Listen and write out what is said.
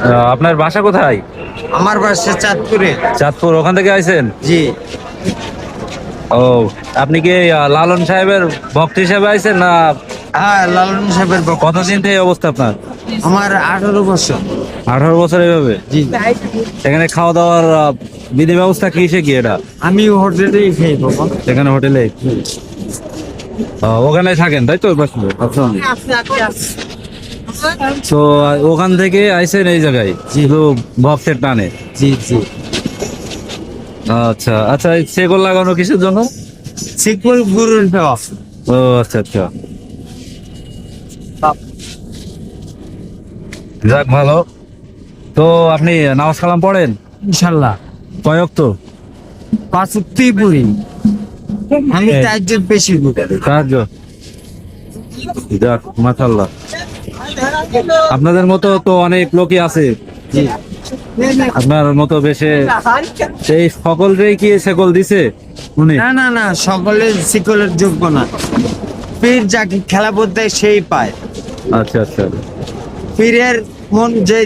আহ, আপনার বাসা কোথায়? আমার বাসা চাঁদপুরে। চাঁদপুর ওখান থেকে আইছেন? জি। ও আপনি কি লালন সাহেবের ভক্ত হিসেবে আইছেন না হ্যাঁ লালন সাহেবের বক- কতদিন থেকে অবস্থা আপনার? আমার আঠারো বছর। আঠারো বছর এইভাবে? জি। এখানে খাওয়া দাওয়ার বিধি ব্যবস্থা কি সে কি এটা? আমি হোটেলেই খাই বাবা এখানে হোটেলে ওখানে থাকেন তাই তো? তো ওখান থেকে আইছেন এই জায়গায় ভক্তের টানে। জি জি। আচ্ছা আচ্ছা সেগল লাগানো কিসের জন্য? গুরুর ও আচ্ছা আচ্ছা। যাক ভালো। তো আপনি নামাজ কালাম পড়েন? ইনশাল্লাহ কয়ক তো পাঁচ উক্তি পড়ি। আমি হ্যাঁ। তাজ্জুদ বেশি যাক মাশাল্লাহ আপনাদের মতো তো অনেক লোকই আছে। আপনার মতো বেশে সেই সকলরেই কি সেকল দিছে? উনি? না না না সকলের সিকলের যোগ্য না। পীর যাকে খেলা বলতে সেই পায়। আচ্ছা আচ্ছা। পীরের মন যে